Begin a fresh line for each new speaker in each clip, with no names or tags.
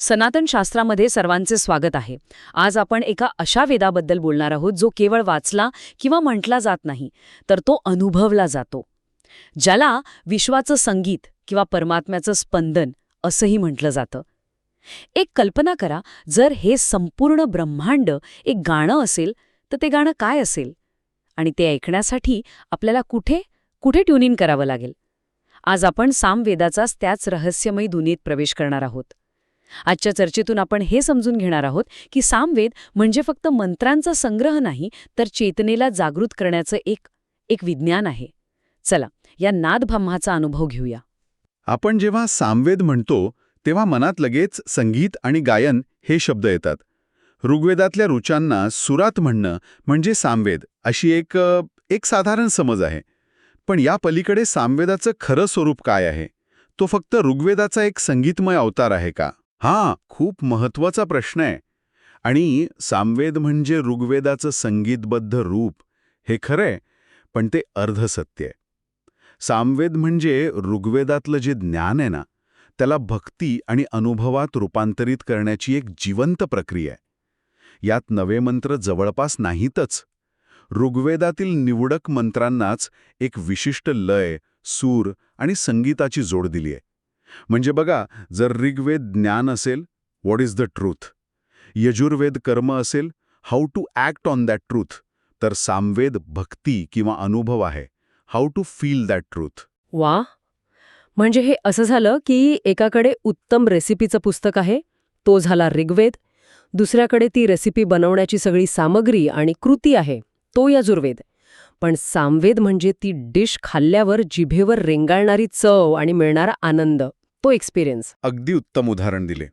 सनातन शास्त्रामध्ये सर्वांचे स्वागत आहे. आज आपण एका अशा वेदाबद्दल बोलणार आहोत जो केवळ वाचला किंवा म्हटला जात नाही तर तो अनुभवला जातो. ज्याला विश्वाचं संगीत किंवा परमात्म्याचं स्पंदन असंही म्हटलं जातं. एक कल्पना करा जर हे संपूर्ण ब्रह्मांड एक गाणं असेल तर ते गाणं काय असेल? आणि ते ऐकण्यासाठी आपल्याला कुठे कुठे ट्युनिंग करावं लागेल? आज आपण सामवेदाचाच त्याच रहस्यमयी दुनियेत प्रवेश करणार आहोत. आजच्या चर्चेतून आपण हे समजून घेणार आहोत की सामवेद म्हणजे फक्त मंत्रांचा संग्रह नाही तर चेतनेला जागृत करण्याचं एक एक विज्ञान आहे. चला या नादब्रह्माचा अनुभव घेऊया.
आपण जेव्हा सामवेद म्हणतो तेव्हा मनात लगेच संगीत आणि गायन हे शब्द येतात. ऋग्वेदातल्या रुचांना सुरात म्हणणं म्हणजे सामवेद अशी एक एक साधारण समज आहे. पण या पलीकडे सामवेदाचं खरं स्वरूप काय आहे? तो फक्त ऋग्वेदाचा एक संगीतमय अवतार आहे का? हां खूप महत्त्वाचा प्रश्न आहे. आणि सामवेद म्हणजे ऋग्वेदाचं संगीतबद्ध रूप हे खरंय पण ते अर्धसत्य आहे. सामवेद म्हणजे ऋग्वेदातलं जे ज्ञान आहे ना त्याला भक्ती आणि अनुभवात रूपांतरित करण्याची एक जिवंत प्रक्रिया आहे. यात नवे मंत्र जवळपास नाहीतच. ऋग्वेदातील निवडक मंत्रांनाच एक विशिष्ट लय सूर आणि संगीताची जोड दिली आहे. म्हणजे बघा जर ऋग्वेद ज्ञान असेल what is the truth Yajurveda कर्म असेल how to act on that truth तर सामवेद भक्ती किंवा अनुभव आहे. How to feel that truth
वा. म्हणजे हे असं झालं की एकाकडे उत्तम रेसिपीचं पुस्तक आहे तो झाला ऋग्वेद. दुसऱ्याकडे ती रेसिपी बनवण्याची सगळी सामग्री आणि कृती आहे तो यजुर्वेद. पण सामवेद म्हणजे ती डिश खाल्ल्यावर जिभेवर रेंगाळणारी चव आणि मिळणारा आनंद. तो एक्सपिरियन्स
अगदी उत्तम उदाहरण दिले.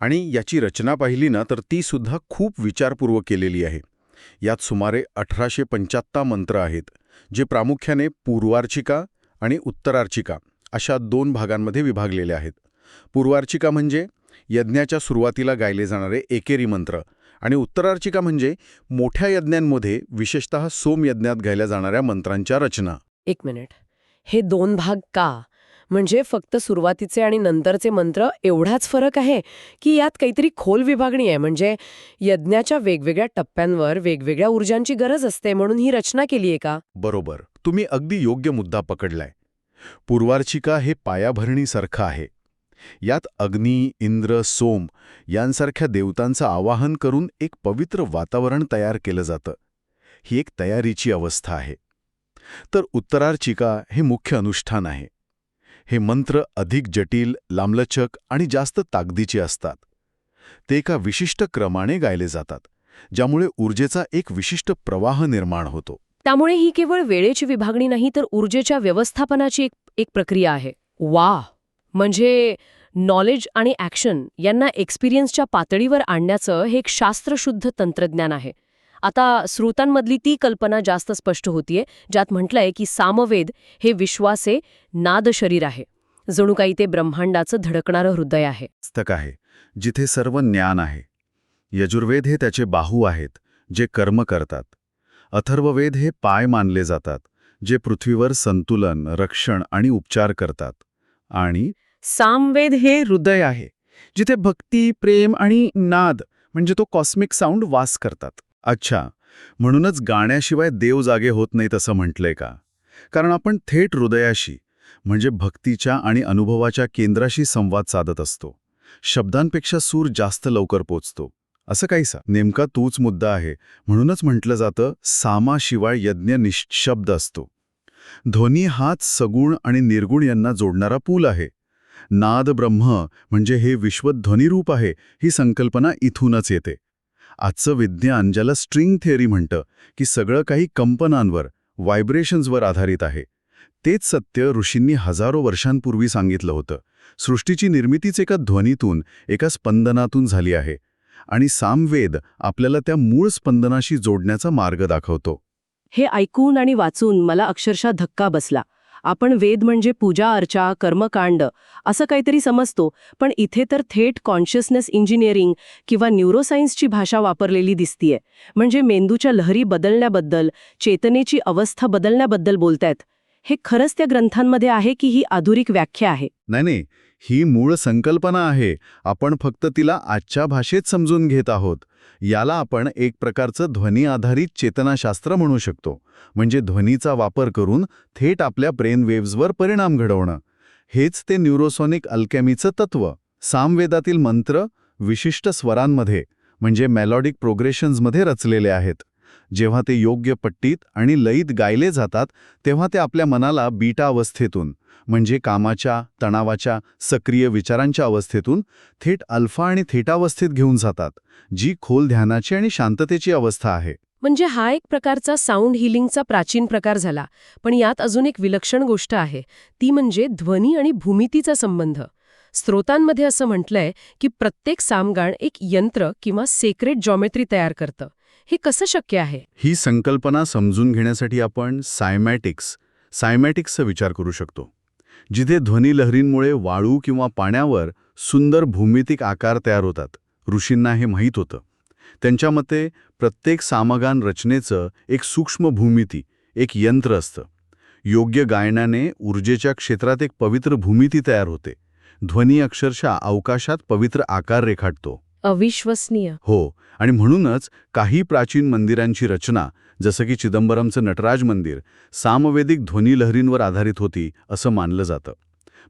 आणि याची रचना पाहिली ना तर ती सुद्धा खूप विचारपूर्वक केलेली आहे. यात सुमारे अठराशे पंच्याहत्तर मंत्र आहेत जे प्रामुख्याने पूर्वार्चिका आणि उत्तरार्चिका अशा दोन भागांमध्ये विभागलेले आहेत. पूर्वार्चिका म्हणजे यज्ञाच्या सुरुवातीला गायले जाणारे एकेरी मंत्र आणि उत्तरार्चिका म्हणजे मोठ्या यज्ञांमध्ये विशेषतः सोमयज्ञात गायल्या जाणाऱ्या मंत्रांच्या रचना.
एक मिनिट. हे दोन भाग का? म्हणजे फक्त सुरुवातीचे आणि नंतरचे मंत्र एवढाच फरक आहे की यात काहीतरी खोल विभागणी आहे. म्हणजे यज्ञाच्या वेगवेगळ्या टप्प्यांवर वेगवेगळ्या ऊर्जांची गरज असते म्हणून ही रचना केली आहे का?
बरोबर. तुम्ही अगदी योग्य मुद्दा पकडलाय. पूर्वार्चिका हे पायाभरणीसारखं आहे. यात अग्नी इंद्र सोम यांसारख्या देवतांचं आवाहन करून एक पवित्र वातावरण तयार केलं जातं. ही एक तयारीची अवस्था आहे. तर उत्तरार्चिका हे मुख्य अनुष्ठान आहे. हे मंत्र अधिक जटिल लांबलचक आणि जास्त ताकदीचे असतात. ते एका विशिष्ट क्रमाने गायले जातात ज्यामुळे ऊर्जेचा एक विशिष्ट प्रवाह निर्माण होतो.
त्यामुळे ही केवळ वेळेची विभागणी नाही तर ऊर्जेच्या व्यवस्थापनाची एक एक प्रक्रिया आहे. वा म्हणजे नॉलेज आणि ॲक्शन यांना एक्सपिरियन्सच्या पातळीवर आणण्याचं हे एक शास्त्रशुद्ध तंत्रज्ञान आहे. आता श्रोतांमधली ती कल्पना जास्त स्पष्ट होतीये ज्यात म्हटलंय की सामवेद हे विश्वासे नाद शरीर आहे. जणू काही ते ब्रह्मांडाचं धडकणारं हृदय आहे.
पुस्तक आहे जिथे सर्व ज्ञान आहे. यजुर्वेद हे त्याचे बाहू आहेत जे कर्म करतात. अथर्ववेद हे पाय मानले जातात जे पृथ्वीवर संतुलन रक्षण आणि उपचार करतात. आणि
सामवेद हे हृदय आहे जिथे भक्ती प्रेम आणि नाद म्हणजे तो कॉस्मिक साऊंड वास करतात.
अच्छा म्हणूनच गाण्याशिवाय देव जागे होत नाहीत असं म्हटलंय का? कारण आपण थेट हृदयाशी म्हणजे भक्तीच्या आणि अनुभवाच्या केंद्राशी संवाद साधत असतो. शब्दांपेक्षा सूर जास्त लवकर पोचतो. असं काहीसा नेमका तूच मुद्दा आहे. म्हणूनच म्हटलं जातं सामाशिवाय यज्ञ निशब्द असतो. ध्वनी हाच सगुण आणि निर्गुण यांना जोडणारा पूल आहे. नाद ब्रह्म म्हणजे हे विश्वध्वनिरूप आहे ही संकल्पना इथूनच येते. आजचं विज्ञान ज्याला स्ट्रिंग थिअरी म्हणतं की सगळं काही कंपनांवर व्हायब्रेशन्सवर आधारित आहे. तेच सत्य ऋषींनी हजारो वर्षांपूर्वी सांगितलं होतं. सृष्टीची निर्मितीच एका ध्वनीतून एका स्पंदनातून झाली आहे. आणि सामवेद आपल्याला त्या मूळ स्पंदनाशी जोडण्याचा मार्ग दाखवतो.
हे ऐकून आणि वाचून मला अक्षरशः धक्का बसला. आपण वेद म्हणजे पूजा अर्चा कर्मकांड असं काहीतरी समजतो. पण इथे तर थेट कॉन्शियसनेस इंजिनिअरिंग किंवा न्यूरोसायन्सची भाषा वापरलेली दिसतीये. म्हणजे मेंदूच्या लहरी बदलण्याबद्दल चेतनेची अवस्था बदलण्याबद्दल बोलतायत. हे खरंच त्या ग्रंथांमध्ये आहे की ही आधुनिक व्याख्या आहे?
नाही नाही. ही मूळ संकल्पना आहे. आपण फक्त तिला आजच्या भाषेत समजून घेत आहोत. याला आपण एक प्रकारचं ध्वनी आधारित चेतनाशास्त्र म्हणू शकतो. म्हणजे ध्वनीचा वापर करून थेट आपल्या ब्रेन वेव्सवर परिणाम घडवणं. हेच ते न्यूरोसॉनिक अल्केमीचं तत्व. सामवेदातील मंत्र विशिष्ट स्वरांमध्ये म्हणजे मेलॉडिक प्रोग्रेशन्समध्ये रचलेले आहेत. जेव्हा ते योग्य पट्टीत आणि लयीत गायले जातात तेव्हा ते आपल्या मनाला बीटा अवस्थेतून म्हणजे कामाच्या तणावाच्या सक्रिय विचारांच्या अवस्थेतून थेट अल्फा आणि थेटावस्थेत घेऊन जातात जी खोल ध्यानाची आणि शांततेची अवस्था आहे.
म्हणजे हा एक प्रकारचा साऊंड हिलिंगचा प्राचीन प्रकार झाला पण यात अजून एक विलक्षण गोष्ट आहे ती म्हणजे ध्वनी आणि भूमितीचा संबंध. स्रोतांमध्ये असं म्हटलंय की प्रत्येक सामगाण एक यंत्र किंवा सेक्रेट जॉमेट्री तयार करतं. हे कसं शक्य आहे?
ही संकल्पना समजून घेण्यासाठी आपण सायमॅटिक्स सायमॅटिक्सचा विचार करू शकतो जिथे ध्वनी लहरींमुळे वाळू किंवा पाण्यावर सुंदर भूमितिक आकार तयार होतात. ऋषींना हे माहीत होतं. त्यांच्या मते प्रत्येक सामगान रचनेचं एक सूक्ष्म भूमिती एक यंत्र असतं. योग्य गायनाने ऊर्जेच्या क्षेत्रात एक पवित्र भूमिती तयार होते. ध्वनी अक्षरशः अवकाशात पवित्र आकार रेखाटतो.
अविश्वसनीय.
हो आणि म्हणूनच काही प्राचीन मंदिरांची रचना जसं की चिदंबरमचं नटराज मंदिर सामवेदिक ध्वनी लहरींवर आधारित होती असं मानलं जातं.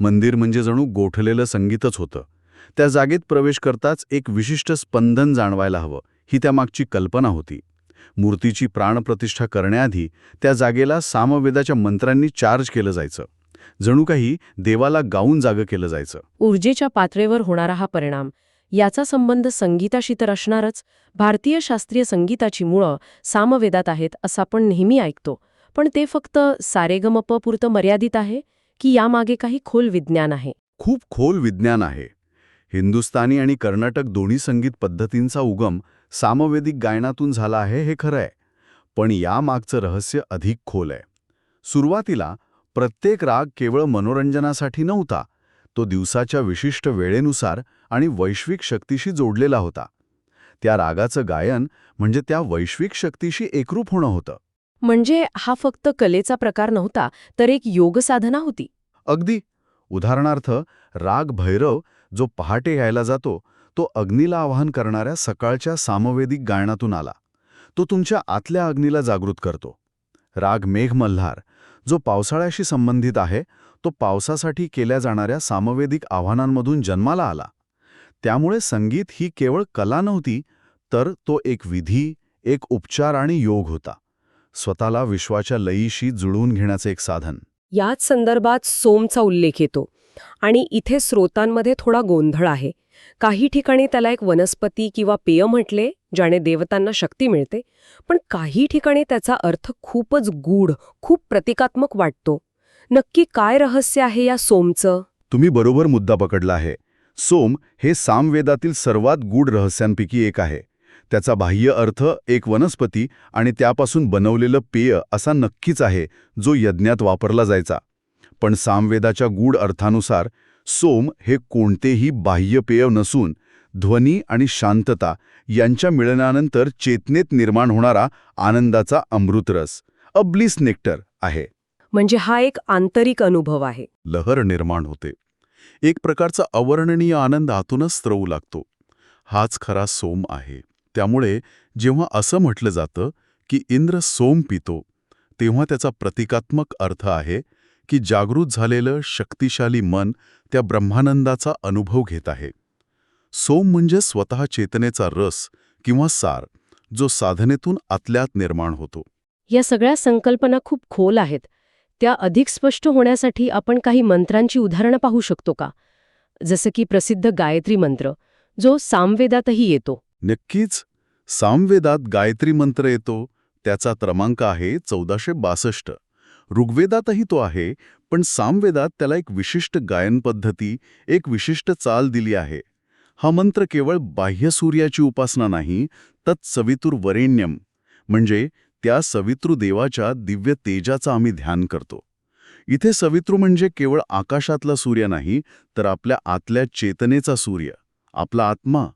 मंदिर म्हणजे जणू गोठलेलं संगीतच होतं. त्या जागेत प्रवेश करताच एक विशिष्ट स्पंदन जाणवायला हवं ही त्यामागची कल्पना होती. मूर्तीची प्राणप्रतिष्ठा करण्याआधी त्या जागेला सामवेदाच्या मंत्रांनी चार्ज केलं जायचं. जणू काही देवाला गाऊन जागं केलं जायचं.
ऊर्जेच्या पातळीवर होणारा हा परिणाम याचा संबंध संगीताशी तर असणारच. भारतीय शास्त्रीय संगीताची मुळं सामवेदात आहेत असं आपण नेहमी ऐकतो. पण ते फक्त सारेगमप पुरतं मर्यादित आहे की यामागे काही खोल विज्ञान आहे?
खूप खोल विज्ञान आहे. हिंदुस्थानी आणि कर्नाटक दोन्ही संगीत पद्धतींचा उगम सामवेदिक गायनातून झाला आहे हे खरं आहे. पण यामागचं रहस्य अधिक खोल आहे. सुरुवातीला प्रत्येक राग केवळ मनोरंजनासाठी नव्हता. तो दिवसाच्या विशिष्ट वेळेनुसार आणि वैश्विक शक्तीशी जोडलेला होता. त्या रागाचं गायन म्हणजे त्या वैश्विक शक्तीशी एकरूप होणं होतं.
म्हणजे हा फक्त कलेचा प्रकार नव्हता तर एक योगसाधना होती.
अगदी. उदाहरणार्थ राग भैरव जो पहाटे यायला जातो तो अग्नीला आवाहन करणाऱ्या सकाळच्या सामवेदिक गायनातून आला. तो तुमच्या आतल्या अग्नीला जागृत करतो. राग मेघमल्हार जो पावसाळ्याशी संबंधित आहे तो पावसासाठी केल्या जाणाऱ्या सामवेदिक आव्हानांमधून जन्माला आला. त्यामुळे संगीत ही केवळ कला नव्हती तर तो एक विधी एक उपचार आणि योग होता. स्वतःला विश्वाच्या लयीशी जुळवून घेण्याचे एक साधन.
याच संदर्भात सोमचा उल्लेख येतो आणि इथे स्रोतांमध्ये थोडा गोंधळ आहे. काही ठिकाणी त्याला एक वनस्पती किंवा पेय म्हटले ज्याने देवतांना शक्ती मिळते पण काही ठिकाणी त्याचा अर्थ खूपच गूढ खूप प्रतिकात्मक वाटतो. नक्की काय रहस्य आहे या सोमचं?
तुम्ही बरोबर मुद्दा पकडला आहे. सोम हे सामवेदातील सर्वात गूढ रहस्यांपैकी एक आहे. त्याचा बाह्य अर्थ एक वनस्पती आणि त्यापासून बनवलेलं पेय असा नक्कीच आहे जो यज्ञात वापरला जायचा. पण सामवेदाच्या गूढ अर्थानुसार सोम हे कोणतेही बाह्य पेय नसून ध्वनी आणि शांतता यांच्या मिळनानंतर चेतनेत निर्माण होणारा आनंदाचा अमृतरस अ ब्लिस नेक्टर आहे.
म्हणजे हा एक आंतरिक अनुभव आहे.
लहर निर्माण होते. एक प्रकारचा अवर्णनीय आनंद आतूनच स्त्रवू लागतो. हाच खरा सोम आहे. त्यामुळे जेव्हा असं म्हटलं जातं की इंद्र सोम पितो तेव्हा त्याचा प्रतिकात्मक अर्थ आहे की जागृत झालेलं शक्तिशाली मन त्या ब्रह्मानंदाचा अनुभव घेत आहे. सोम म्हणजे स्वतः चेतनेचा रस किंवा सार जो साधनेतून आतल्यात निर्माण होतो.
या सगळ्या संकल्पना खूप खोल आहेत. त्या अधिक स्पष्ट होण्यासाठी आपण काही मंत्रांची उदाहरणं पाहू शकतो का? जसं की प्रसिद्ध गायत्री मंत्र जो सामवेदातही येतो.
नक्कीच. सामवेदात गायत्री मंत्र येतो त्याचा क्रमांक आहे चौदाशे बासष्ट. ऋग्वेदातही तो आहे पण सामवेदात त्याला एक विशिष्ट गायन पद्धती एक विशिष्ट चाल दिली आहे. हा मंत्र केवळ बाह्य सूर्याची उपासना नाही तत् सवितुर वरेण्यम म्हणजे त्या सवितृ देवाच्या दिव्य तेजाचा आम्ही ध्यान करतो. इथे सवितृ म्हणजे केवळ आकाशातला सूर्य नाही तर आपल्या आतल्या चेतनेचा सूर्य आपला आत्मा.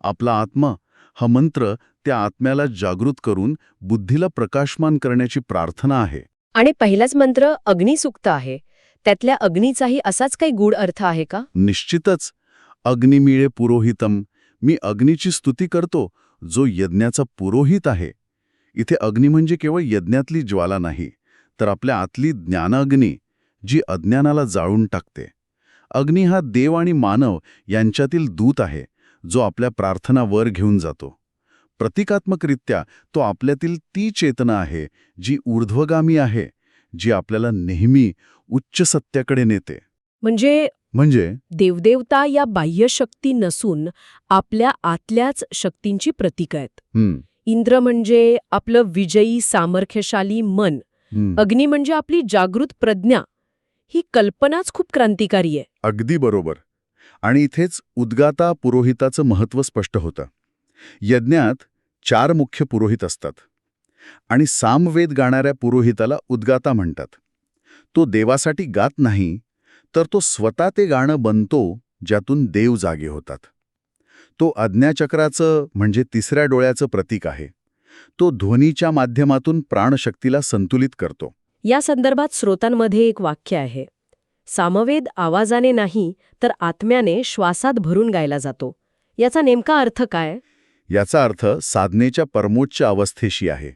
आपला आत्मा हा मंत्र त्या आत्म्याला जागृत करून बुद्धीला प्रकाशमान करण्याची प्रार्थना आहे.
आणि पहिलाच मंत्र अग्निसुक्त आहे. त्यातल्या अग्नीचाही असाच काही गूढ अर्थ आहे का?
निश्चितच. अग्निमिळे पुरोहितम. मी अग्नीची स्तुती करतो जो यज्ञाचा पुरोहित आहे. इथे अग्नी म्हणजे केवळ यज्ञातली ज्वाला नाही तर आपल्या आतली ज्ञानाग्नी जी अज्ञानाला जाळून टाकते. अग्नी हा देव आणि मानव यांच्यातील दूत आहे जो आपल्या प्रार्थना वर घेऊन जातो. प्रतिकात्मकरित्या तो आपल्यातील ती चेतना आहे जी ऊर्ध्वगामी आहे जी आपल्याला नेहमी उच्च सत्याकडे नेते.
म्हणजे
म्हणजे?
देवदेवता या बाह्य शक्ती नसून आपल्या आतल्याच शक्तींची प्रतीक आहेत. इंद्र म्हणजे आपलं विजयी सामर्थ्यशाली मन. अग्नी म्हणजे आपली जागृत प्रज्ञा. ही कल्पनाच खूप क्रांतिकारी आहे.
अगदी बरोबर. आणि इथेच उद्गाता पुरोहिताचं महत्त्व स्पष्ट होतं. यज्ञात चार मुख्य पुरोहित असतात. आणि सामवेद गाणाऱ्या पुरोहिताला उद्गाता म्हणतात. तो देवासाठी गात नाही तर तो स्वतः ते गाणं बनतो ज्यातून देव जागे होतात. तो अज्ञाचक्राचं म्हणजे तिसऱ्या डोळ्याचं प्रतीक आहे. तो ध्वनीच्या माध्यमातून प्राणशक्तीला संतुलित करतो.
या संदर्भात स्रोतांमध्ये एक वाक्य आहे. सामवेद आवाजाने नाही तर आत्म्याने श्वासात भरून गायला जातो. याचा नेमका अर्थ काय?
याचा अर्थ साधनेच्या परमोच्च अवस्थेशी आहे.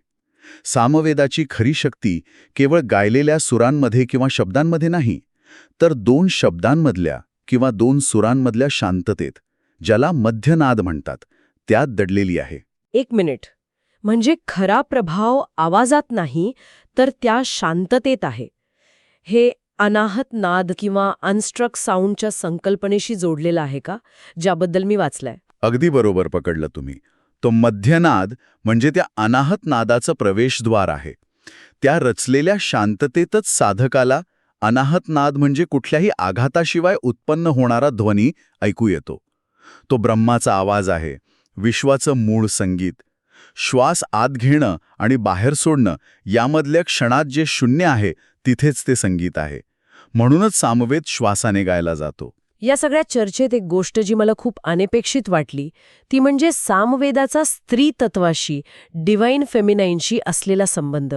सामवेदाची खरी शक्ती केवळ गायलेल्या सुरांमध्ये किंवा शब्दांमध्ये नाही तर दोन शब्दांमधल्या किंवा दोन सुरांमधल्या शांततेत ज्याला मध्यनाद म्हणतात त्यात दडलेली आहे.
एक मिनिट. म्हणजे खरा प्रभाव आवाजात नाही तर त्या शांततेत आहे. हे अनाहत नाद किंवा अनस्ट्रक साऊंडच्या संकल्पनेशी जोडलेलं आहे का? ज्याबद्दल मी वाचलंय.
अगदी बरोबर पकडलं तुम्ही. तो मध्यनाद म्हणजे त्या अनाहत नादाचं प्रवेशद्वार आहे. त्या रचलेल्या शांततेतच साधकाला अनाहत नाद म्हणजे कुठल्याही आघाताशिवाय उत्पन्न होणारा ध्वनी ऐकू येतो. तो ब्रह्माचा आवाज आहे. विश्वाचं मूळ संगीत. श्वास आत घेणं आणि बाहेर सोडणं यामधल्या क्षणात जे शून्य आहे तिथेच ते संगीत आहे. म्हणूनच सामवेद श्वासाने गायला जातो.
या सगळ्या चर्चेत एक गोष्ट जी मला खूप अनपेक्षित वाटली ती म्हणजे सामवेदाचा स्त्री तत्वाशी डिवाईन फेमिनाईनशी असलेला संबंध.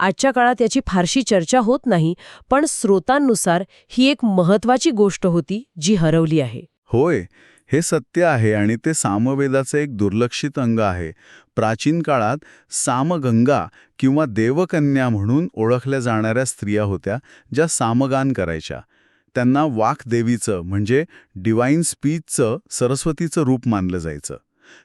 आजच्या काळात याची फारशी चर्चा होत नाही पण स्रोतांनुसार ही एक महत्वाची गोष्ट होती जी हरवली आहे.
होय. हे सत्य आहे आणि ते सामवेदाचं एक दुर्लक्षित अंग आहे. प्राचीन काळात सामगंगा किंवा देवकन्या म्हणून ओळखल्या जाणाऱ्या स्त्रिया होत्या ज्या सामगान करायच्या. त्यांना वाकदेवीचं म्हणजे डिवाईन स्पीचचं सरस्वतीचं रूप मानलं जायचं.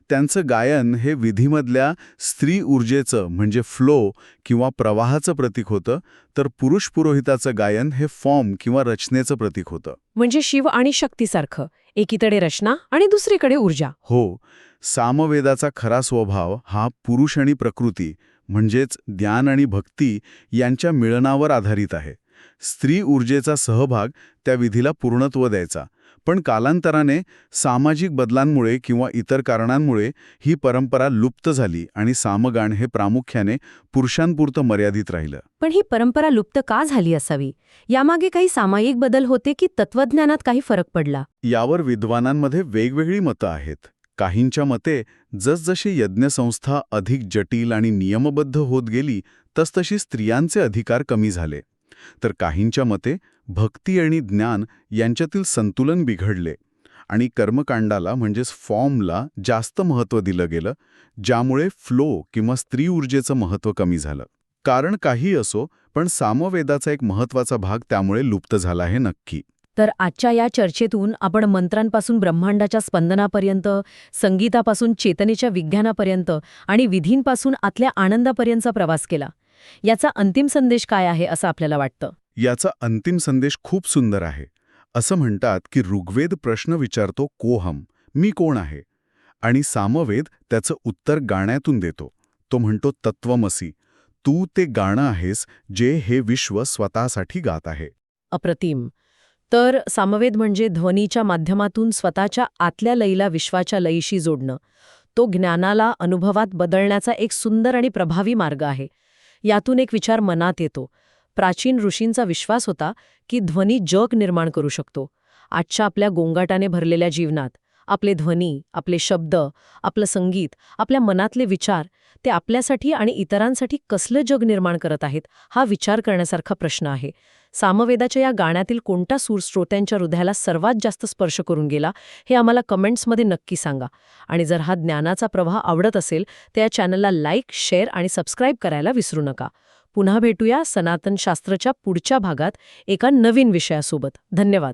त्यांचं गायन हे विधीमधल्या स्त्री ऊर्जेचं म्हणजे फ्लो किंवा प्रवाहाचं प्रतीक होतं तर पुरुष पुरोहिताचं गायन हे फॉर्म किंवा रचनेचं प्रतीक होतं.
म्हणजे शिव आणि शक्तीसारखं. एकीकडे रचना आणि दुसरीकडे ऊर्जा.
हो सामवेदाचा खरा स्वभाव हा पुरुष आणि प्रकृती म्हणजेच ज्ञान आणि भक्ती यांच्या मिळनावर आधारित आहे. स्त्री ऊर्जेचा सहभाग त्या विधीला पूर्णत्व द्यायचा. पण कालांतराने सामाजिक बदलांमुळे किंवा इतर कारणांमुळे ही परंपरा लुप्त झाली आणि सामगान हे प्रामुख्याने पुरुषांपुरतं मर्यादित राहिलं.
पण ही परंपरा लुप्त का झाली असावी? यामागे काही सामायिक बदल होते की तत्वज्ञानात काही फरक पडला?
यावर विद्वानांमध्ये वेगवेगळी मतं आहेत. काहींच्या मते जसजशी यज्ञसंस्था अधिक जटिल आणि नियमबद्ध होत गेली तसतशी स्त्रियांचे अधिकार कमी झाले. तर काहींच्या मते भक्ती आणि ज्ञान यांच्यातील संतुलन बिघडले आणि कर्मकांडाला म्हणजेच फॉर्मला जास्त महत्त्व दिलं गेलं ज्यामुळे फ्लो किंवा स्त्री ऊर्जेचं महत्त्व कमी झालं. कारण काही असो पण सामवेदाचा एक महत्त्वाचा भाग त्यामुळे लुप्त झाला आहे नक्की.
तर आजच्या या चर्चेतून आपण मंत्रांपासून ब्रह्मांडाच्या स्पंदनापर्यंत संगीतापासून चेतनेच्या विज्ञानापर्यंत आणि विधींपासून आतल्या आनंदापर्यंतचा प्रवास केला. याचा अंतिम संदेश काय आहे असं आपल्याला वाटतं?
याचा अंतिम संदेश खूप सुंदर आहे. असं म्हणतात की ऋग्वेद प्रश्न विचारतो कोहम मी कोण आहे? आणि सामवेद त्याचं उत्तर गाण्यातून देतो. तो म्हणतो तत्वमसी तू ते गाणं आहेस जे हे विश्व स्वतःसाठी गात आहे.
अप्रतिम. तर सामवेद म्हणजे ध्वनीच्या माध्यमातून स्वतःच्या आतल्या लईला विश्वाच्या लईशी जोडणं. तो ज्ञानाला अनुभवात बदलण्याचा एक सुंदर आणि प्रभावी मार्ग आहे. यातून एक विचार मनात येतो. प्राचीन ऋषींचा विश्वास होता की ध्वनी जग निर्माण करू शकतो. आजच्या आपल्या गोंगाटाने भरलेल्या जीवनात आपले ध्वनी आपले शब्द आपलं संगीत आपल्या मनातले विचार ते आपल्यासाठी आणि इतरांसाठी कसलं जग निर्माण करत आहेत हा विचार करण्यासारखा प्रश्न आहे. सामवेदाच्या या गाण्यातील कोणता सूर श्रोत्यांच्या हृदयाला सर्वात जास्त स्पर्श करून गेला हे आम्हाला कमेंट्समध्ये नक्की सांगा. आणि जर हा ज्ञानाचा प्रवाह आवडत असेल तर या चॅनलला लाईक शेअर आणि सबस्क्राईब करायला विसरू नका. पुन्हा भेटूया सनातन शास्त्राच्या पुढच्या भागात एका नवीन विषयासोबत. धन्यवाद.